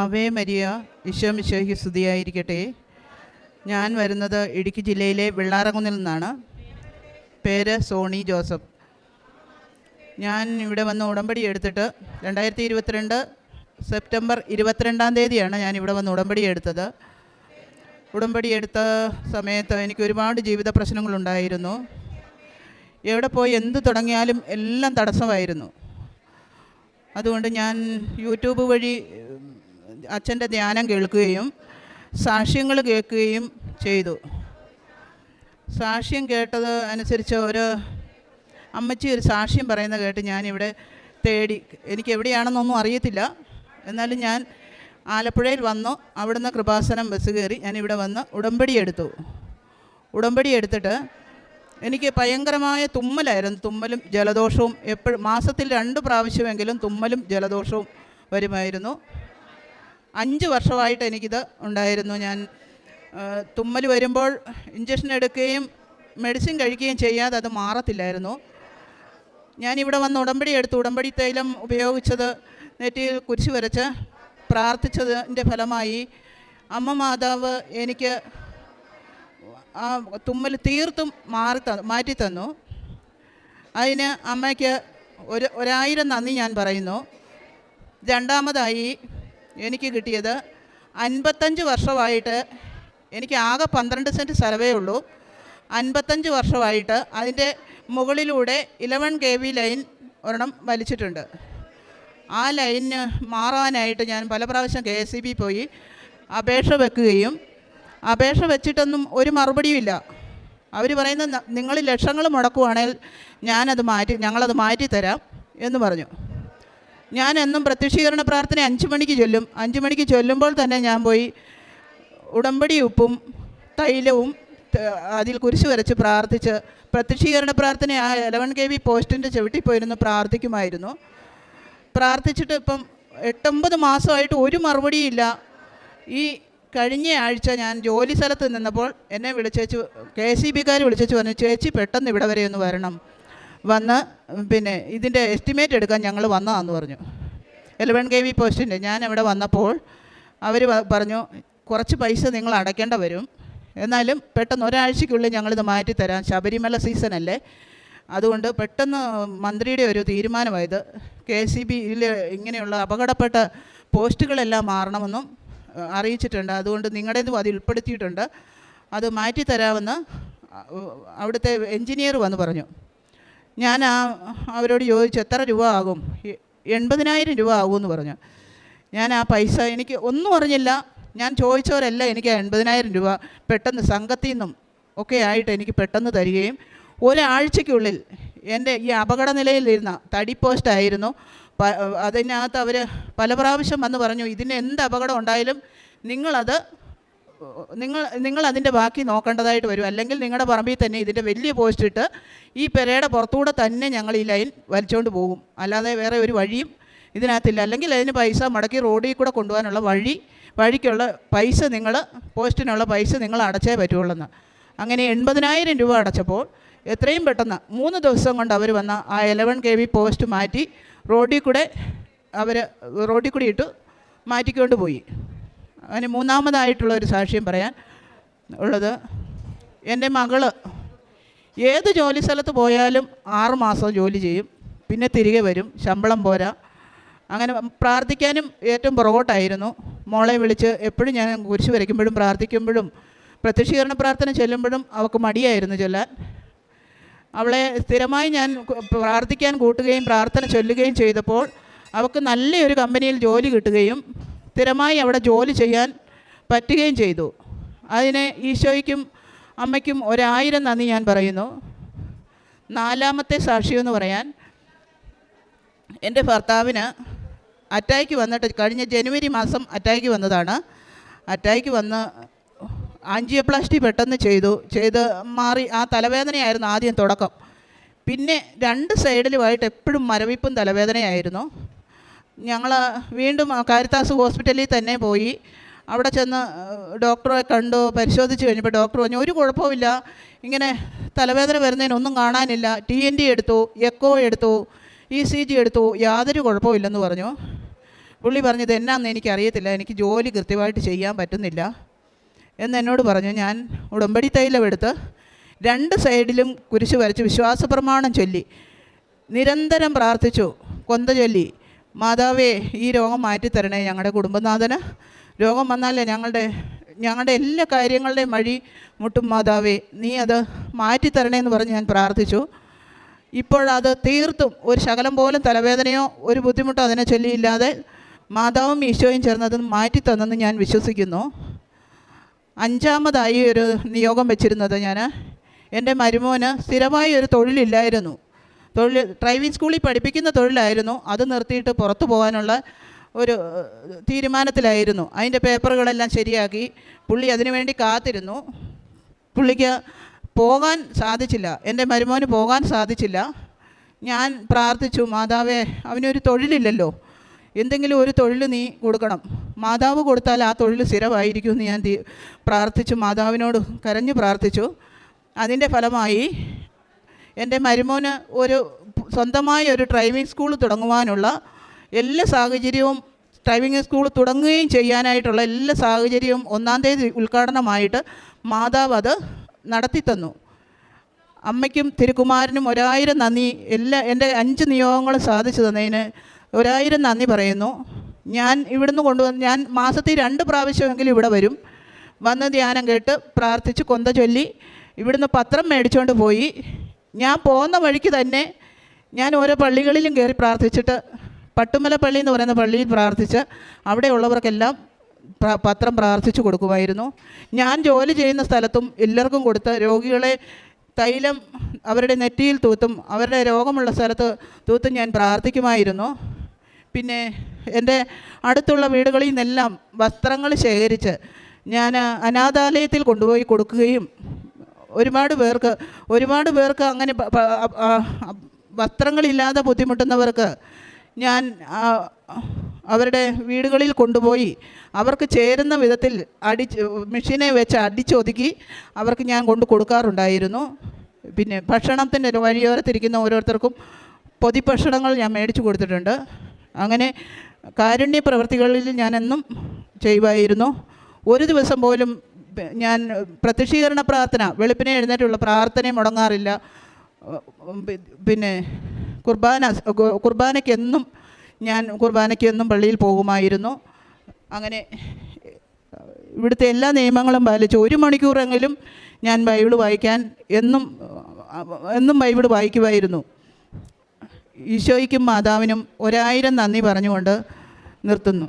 Ave Maria ഈശോമിശോയ്ക്ക് സ്തുതിയായിരിക്കട്ടെ. ഞാൻ വരുന്നത് ഇടുക്കി ജില്ലയിലെ വെള്ളാറകുന്നിൽ നിന്നാണ്. പേര് സോണി ജോസഫ്. ഞാൻ ഇവിടെ വന്ന് ഉടമ്പടി എടുത്തിട്ട് രണ്ടായിരത്തി ഇരുപത്തിരണ്ട് സെപ്റ്റംബർ ഇരുപത്തിരണ്ടാം തീയതിയാണ് ഞാൻ ഇവിടെ വന്ന് ഉടമ്പടി എടുത്തത്. ഉടമ്പടി എടുത്ത സമയത്ത് എനിക്ക് ഒരുപാട് ജീവിത പ്രശ്നങ്ങളുണ്ടായിരുന്നു എവിടെ പോയി എന്ത് തുടങ്ങിയാലും എല്ലാം തടസ്സമായിരുന്നു. അതുകൊണ്ട് ഞാൻ യൂട്യൂബ് വഴി അച്ഛന്റെ ധ്യാനം കേൾക്കുകയും സാക്ഷ്യങ്ങൾ കേൾക്കുകയും ചെയ്തു. സാക്ഷ്യം കേട്ടത് അനുസരിച്ച് ഒരു അമ്മച്ചി ഒരു സാക്ഷ്യം പറയുന്നത് കേട്ട് ഞാനിവിടെ തേടി എനിക്ക് എവിടെയാണെന്നൊന്നും അറിയത്തില്ല. എന്നാലും ഞാൻ ആലപ്പുഴയിൽ വന്നു അവിടുന്ന് കൃപാസനം ബസ് കയറി ഞാനിവിടെ വന്ന് ഉടമ്പടി എടുത്തു. ഉടമ്പടി എടുത്തിട്ട് എനിക്ക് ഭയങ്കരമായ തുമ്മലായിരുന്നു. തുമ്മലും ജലദോഷവും എപ്പോഴും മാസത്തിൽ രണ്ട് പ്രാവശ്യമെങ്കിലും തുമ്മലും ജലദോഷവും വരുമായിരുന്നു. അഞ്ച് വർഷമായിട്ട് എനിക്കിത് ഉണ്ടായിരുന്നു. ഞാൻ തുമ്മൽ വരുമ്പോൾ ഇഞ്ചക്ഷൻ എടുക്കുകയും മെഡിസിൻ കഴിക്കുകയും ചെയ്യാതെ അത് മാറത്തില്ലായിരുന്നു. ഞാനിവിടെ വന്ന് ഉടമ്പടി എടുത്തു ഉടമ്പടി തൈലം ഉപയോഗിച്ചത് നെറ്റിയിൽ കുരിശ് വരച്ച് പ്രാർത്ഥിച്ചതിന്റെ ഫലമായി അമ്മ മാതാവ് എനിക്ക് ആ തുമ്മൽ തീർത്തും മാറി മാറ്റി തന്നു. അതിന് അമ്മയ്ക്ക് ഒരു ഒരായിരം നന്ദി ഞാൻ പറയുന്നു. രണ്ടാമതായി എനിക്ക് കിട്ടിയത് അൻപത്തഞ്ച് വർഷമായിട്ട് എനിക്ക് ആകെ പന്ത്രണ്ട് സെന്റ് സ്ഥലമേ ഉള്ളൂ. അൻപത്തഞ്ച് വർഷമായിട്ട് അതിന്റെ മുകളിലൂടെ ഇലവൻ കെ വി ലൈൻ ഒരെണ്ണം വലിച്ചിട്ടുണ്ട്. ആ ലൈന് മാറാനായിട്ട് ഞാൻ പല പ്രാവശ്യം കെ എസ് ബി പോയി അപേക്ഷ വെക്കുകയും അപേക്ഷ വെച്ചിട്ടൊന്നും ഒരു മറുപടിയുമില്ല അവർ പറയുന്നത് നിങ്ങൾ ലക്ഷങ്ങൾ മുടക്കുവാണെങ്കിൽ ഞാനത് മാറ്റി ഞങ്ങളത് മാറ്റിത്തരാം എന്ന് പറഞ്ഞു. ഞാൻ എന്നും പ്രത്യക്ഷീകരണ പ്രാർത്ഥന അഞ്ച് മണിക്ക് ചൊല്ലും. അഞ്ച് മണിക്ക് ചൊല്ലുമ്പോൾ തന്നെ ഞാൻ പോയി ഉടമ്പടി ഉപ്പും തൈലവും അതിൽ കുരിശ് വരച്ച് പ്രാർത്ഥിച്ച് പ്രത്യക്ഷീകരണ പ്രാർത്ഥന ആ ഇലവൻ കെ വി പോസ്റ്റിന്റെ ചവിട്ടിൽ പോയിരുന്ന് പ്രാർത്ഥിക്കുമായിരുന്നു. പ്രാർത്ഥിച്ചിട്ട് ഇപ്പം എട്ടൊമ്പത് മാസമായിട്ട് ഒരു മറുപടിയില്ല ഈ കഴിഞ്ഞ ആഴ്ച ഞാൻ ജോലി സ്ഥലത്ത് നിന്നപ്പോൾ എന്നെ വിളിച്ചേച്ച് കെ സി ബിക്കാർ വിളിച്ചേച്ച് പറഞ്ഞു ചേച്ചി പെട്ടെന്ന് ഇവിടെ വരെ ഒന്ന് വരണം. വന്ന് പിന്നെ ഇതിന്റെ എസ്റ്റിമേറ്റ് എടുക്കാൻ ഞങ്ങൾ വന്നതാന്ന് പറഞ്ഞു. എലവൻ കെ വി പോസ്റ്റിന്റെ ഞാൻ അവിടെ വന്നപ്പോൾ അവർ പറഞ്ഞു കുറച്ച് പൈസ നിങ്ങൾ അടയ്ക്കേണ്ട വരും. എന്നാലും പെട്ടെന്ന് ഒരാഴ്ചയ്ക്കുള്ളിൽ ഞങ്ങളിത് മാറ്റിത്തരാം ശബരിമല സീസണല്ലേ അതുകൊണ്ട് പെട്ടെന്ന് മന്ത്രിയുടെ ഒരു തീരുമാനമായത് കെ സി ബിയിൽ ഇങ്ങനെയുള്ള അപകടപ്പെട്ട പോസ്റ്റുകളെല്ലാം മാറണമെന്നും അറിയിച്ചിട്ടുണ്ട്. അതുകൊണ്ട് നിങ്ങളുടേതും അത് ഉൾപ്പെടുത്തിയിട്ടുണ്ട്. അത് മാറ്റിത്തരാമെന്ന് അവിടുത്തെ എൻജിനീയർ വന്ന് പറഞ്ഞു. ഞാൻ ആ അവരോട് ചോദിച്ചു എത്ര രൂപ ആകും? എൺപതിനായിരം രൂപ ആകുമെന്ന് പറഞ്ഞു. ഞാൻ ആ പൈസ എനിക്ക് ഒന്നും അറിഞ്ഞില്ല. ഞാൻ ചോദിച്ചവരല്ല എനിക്ക് ആ എൺപതിനായിരം രൂപ പെട്ടെന്ന് സംഘത്തിൽ നിന്നും ഒക്കെ ആയിട്ട് എനിക്ക് പെട്ടെന്ന് തരികയും ഒരാഴ്ചയ്ക്കുള്ളിൽ എന്റെ ഈ അപകടനിലയിലിരുന്ന തടി പോസ്റ്റായിരുന്നു പ- അതിനകത്ത് അവർ പല പ്രാവശ്യം വന്ന് പറഞ്ഞു ഇതിന് എന്ത് അപകടം ഉണ്ടായാലും നിങ്ങളത് നിങ്ങൾ നിങ്ങൾ അതിന്റെ ബാക്കി നോക്കേണ്ടതായിട്ട് വരും. അല്ലെങ്കിൽ നിങ്ങളുടെ പറമ്പിൽ തന്നെ ഇതിന്റെ വലിയ പോസ്റ്റ് ഇട്ട് ഈ പെരയുടെ പുറത്തുകൂടെ തന്നെ ഞങ്ങൾ ഈ ലൈൻ വലിച്ചുകൊണ്ട് പോകും. അല്ലാതെ വേറെ ഒരു വഴിയും ഇതിനകത്തില്ല. അല്ലെങ്കിൽ അതിന് പൈസ മടക്കി റോഡിൽ കൂടെ കൊണ്ടുപോകാനുള്ള വഴി വഴിക്കുള്ള പൈസ നിങ്ങൾ പോസ്റ്റിനുള്ള പൈസ നിങ്ങൾ അടച്ചേ പറ്റുള്ളൂ അങ്ങനെ എൺപതിനായിരം രൂപ അടച്ചപ്പോൾ എത്രയും പെട്ടെന്ന് മൂന്ന് ദിവസം കൊണ്ട് അവർ വന്ന ആ എലവൻ കെ വി പോസ്റ്റ് മാറ്റി റോഡിൽ കൂടെ അവർ റോഡിൽ കൂടി ഇട്ട് മാറ്റിക്കൊണ്ട് പോയി. അതിന് മൂന്നാമതായിട്ടുള്ള ഒരു സാക്ഷ്യം പറയാൻ ഉള്ളത് എന്റെ മകൾ ഏത് ജോലി സ്ഥലത്ത് പോയാലും ആറ് മാസം ജോലി ചെയ്യും പിന്നെ തിരികെ വരും ശമ്പളം പോരാ. അങ്ങനെ പ്രാർത്ഥിക്കാനും ഏറ്റവും പുറകോട്ടായിരുന്നു. മോളെ വിളിച്ച് എപ്പോഴും ഞാൻ കുരിശ് വരയ്ക്കുമ്പോഴും പ്രാർത്ഥിക്കുമ്പോഴും പ്രത്യക്ഷീകരണ പ്രാർത്ഥന ചെല്ലുമ്പോഴും അവൾക്ക് മടിയായിരുന്നു ചൊല്ലാൻ. അവളെ സ്ഥിരമായി ഞാൻ പ്രാർത്ഥിക്കാൻ കൂട്ടുകയും പ്രാർത്ഥന ചൊല്ലുകയും ചെയ്തപ്പോൾ അവൾക്ക് നല്ലൊരു കമ്പനിയിൽ ജോലി കിട്ടുകയും സ്ഥിരമായി അവിടെ ജോലി ചെയ്യാൻ പറ്റുകയും ചെയ്തു. അതിന് ഈശോയ്ക്കും അമ്മയ്ക്കും ഒരായിരം നന്ദി ഞാൻ പറയുന്നു. നാലാമത്തെ സാക്ഷിയെന്ന് പറയാൻ എന്റെ ഭർത്താവിന് അറ്റാക്ക് വന്നിട്ട് കഴിഞ്ഞ ജനുവരി മാസം അറ്റാക്ക് വന്നതാണ്. അറ്റാക്ക് വന്ന് ആൻജിയോപ്ലാസ്റ്റി പെട്ടെന്ന് ചെയ്തു. ചെയ്ത് മാറി ആ തലവേദനയായിരുന്നു ആദ്യം തുടക്കം. പിന്നെ രണ്ട് സൈഡിലുമായിട്ട് എപ്പോഴും മരവിപ്പും തലവേദനയായിരുന്നു. ഞങ്ങൾ വീണ്ടും കാരിത്താസ് ഹോസ്പിറ്റലിൽ തന്നെ പോയി. അവിടെ ചെന്ന് ഡോക്ടറെ കണ്ടു പരിശോധിച്ച് കഴിഞ്ഞപ്പോൾ ഡോക്ടർ പറഞ്ഞു ഒരു കുഴപ്പമില്ല ഇങ്ങനെ തലവേദന വരുന്നതിനൊന്നും കാണാനില്ല. ടി എൻ ഡി എടുത്തു എക്കോ എടുത്തു ഇ സി ജി എടുത്തു യാതൊരു കുഴപ്പമില്ലെന്ന് പറഞ്ഞു. പുള്ളി പറഞ്ഞത് എന്നാന്ന് എനിക്കറിയത്തില്ല. എനിക്ക് ജോലി കൃത്യമായിട്ട് ചെയ്യാൻ പറ്റുന്നില്ല. എന്ന് എന്നോട് പറഞ്ഞു ഞാൻ ഉടമ്പടി തൈലം എടുത്ത് രണ്ട് സൈഡിലും കുരിശ് വരച്ച് വിശ്വാസ പ്രമാണം ചൊല്ലി നിരന്തരം പ്രാർത്ഥിച്ചു കൊന്ത ചൊല്ലി മാതാവേ ഈ രോഗം മാറ്റിത്തരണേ ഞങ്ങളുടെ കുടുംബനാഥന്. രോഗം വന്നാലേ ഞങ്ങളുടെ ഞങ്ങളുടെ എല്ലാ കാര്യങ്ങളുടെയും വഴി മുട്ടും മാതാവേ. നീ അത് മാറ്റിത്തരണേ എന്ന് പറഞ്ഞ് ഞാൻ പ്രാർത്ഥിച്ചു. ഇപ്പോഴത് തീർത്തും ഒരു ശകലം പോലും തലവേദനയോ ഒരു ബുദ്ധിമുട്ടോ അതിനെ ചൊല്ലിയില്ലാതെ മാതാവും ഈശോയും ചേർന്നത് മാറ്റിത്തന്നെന്ന് ഞാൻ വിശ്വസിക്കുന്നു. അഞ്ചാമതായി ഒരു നിയോഗം വെച്ചിരുന്നത് ഞാൻ എന്റെ മരുമോന് സ്ഥിരമായി ഒരു തൊഴിലില്ലായിരുന്നു. തൊഴിൽ ഡ്രൈവിംഗ് സ്കൂളിൽ പഠിപ്പിക്കുന്ന തൊഴിലായിരുന്നു. അത് നിർത്തിയിട്ട് പുറത്തു പോകാനുള്ള ഒരു തീരുമാനത്തിലായിരുന്നു. അതിന്റെ പേപ്പറുകളെല്ലാം ശരിയാക്കി. പുള്ളി അതിനുവേണ്ടി കാത്തിരുന്നു. പുള്ളിക്ക് പോകാൻ സാധിച്ചില്ല. എന്റെ മരുമോന് പോകാൻ സാധിച്ചില്ല. ഞാൻ പ്രാർത്ഥിച്ചു മാതാവേ അവനൊരു തൊഴിലില്ലല്ലോ. എന്തെങ്കിലും ഒരു തൊഴിൽ നീ കൊടുക്കണം. മാതാവ് കൊടുത്താൽ ആ തൊഴിൽ സ്ഥിരമായിരിക്കും എന്ന് ഞാൻ പ്രാർത്ഥിച്ചു. മാതാവിനോട് കരഞ്ഞു പ്രാർത്ഥിച്ചു. അതിന്റെ ഫലമായി എന്റെ മരുമോന് ഒരു സ്വന്തമായി ഒരു ഡ്രൈവിംഗ് സ്കൂൾ തുടങ്ങുവാനുള്ള എല്ലാ സാഹചര്യവും ഡ്രൈവിംഗ് സ്കൂൾ തുടങ്ങുകയും ചെയ്യാനായിട്ടുള്ള എല്ലാ സാഹചര്യവും ഒന്നാം തീയതി ഉദ്ഘാടനമായിട്ട് മാതാവ് അത് നടത്തിത്തന്നു. അമ്മയ്ക്കും തിരുക്കുമാരനും ഒരായിരം നന്ദി. എല്ലാ എന്റെ അഞ്ച് നിയോഗങ്ങളും സാധിച്ചു തന്നതിന് ഒരായിരം നന്ദി പറയുന്നു. ഞാൻ ഇവിടുന്ന് കൊണ്ടുവന്ന് ഞാൻ മാസത്തിൽ രണ്ട് പ്രാവശ്യമെങ്കിലും ഇവിടെ വരും. വന്ന് ധ്യാനം കേട്ട് പ്രാർത്ഥിച്ച് കൊന്ത ചൊല്ലി. ഇവിടുന്ന് പത്രം മേടിച്ചുകൊണ്ട് പോയി. ഞാൻ പോകുന്ന വഴിക്ക് തന്നെ ഞാൻ ഓരോ പള്ളികളിലും കയറി പ്രാർത്ഥിച്ചിട്ട് പട്ടുമല പള്ളി എന്ന് പറയുന്ന പള്ളിയിൽ പ്രാർത്ഥിച്ച് അവിടെയുള്ളവർക്കെല്ലാം പത്രം പ്രാർത്ഥിച്ചു കൊടുക്കുമായിരുന്നു. ഞാൻ ജോലി ചെയ്യുന്ന സ്ഥലത്തും എല്ലാവർക്കും കൊടുത്ത് രോഗികളെ തൈലം അവരുടെ നെറ്റിയിൽ തൂത്തും അവരുടെ രോഗമുള്ള സ്ഥലത്ത് തൂത്തും ഞാൻ പ്രാർത്ഥിക്കുമായിരുന്നു. പിന്നെ എന്റെ അടുത്തുള്ള വീടുകളിൽ നിന്നെല്ലാം വസ്ത്രങ്ങൾ ശേഖരിച്ച് ഞാൻ അനാഥാലയത്തിൽ കൊണ്ടുപോയി കൊടുക്കുകയും ഒരുപാട് പേർക്ക് ഒരുപാട് പേർക്ക് അങ്ങനെ വസ്ത്രങ്ങളില്ലാതെ ബുദ്ധിമുട്ടുന്നവർക്ക് ഞാൻ അവരുടെ വീടുകളിൽ കൊണ്ടുപോയി അവർക്ക് ചേരുന്ന വിധത്തിൽ അടിച്ച് മെഷീനെ വെച്ച് അടിച്ചൊതുക്കി അവർക്ക് ഞാൻ കൊണ്ട് കൊടുക്കാറുണ്ടായിരുന്നു. പിന്നെ ഭക്ഷണത്തിന്റെ വഴിയോരത്തിരിക്കുന്ന ഓരോരുത്തർക്കും പൊതിഭക്ഷണങ്ങൾ ഞാൻ മേടിച്ചു കൊടുത്തിട്ടുണ്ട്. അങ്ങനെ കാരുണ്യ പ്രവൃത്തികളിൽ ഞാനെന്നും ചെയ്യുമായിരുന്നു. ഒരു ദിവസം പോലും ഞാൻ പ്രത്യക്ഷീകരണ പ്രാർത്ഥന വെളുപ്പിനെ എഴുന്നേറ്റുള്ള പ്രാർത്ഥനയും മുടങ്ങാറില്ല. പിന്നെ കുർബാന കുർബാനയ്ക്കെന്നും ഞാൻ കുർബാനയ്ക്ക് എന്നും പള്ളിയിൽ പോകുമായിരുന്നു. അങ്ങനെ ഇവിടുത്തെ എല്ലാ നിയമങ്ങളും പാലിച്ച് ഒരു മണിക്കൂറെങ്കിലും ഞാൻ ബൈബിൾ വായിക്കാൻ എന്നും എന്നും ബൈബിൾ വായിക്കുമായിരുന്നു. ഈശോയ്ക്കും മാതാവിനും ഒരായിരം നന്ദി പറഞ്ഞുകൊണ്ട് നിർത്തുന്നു.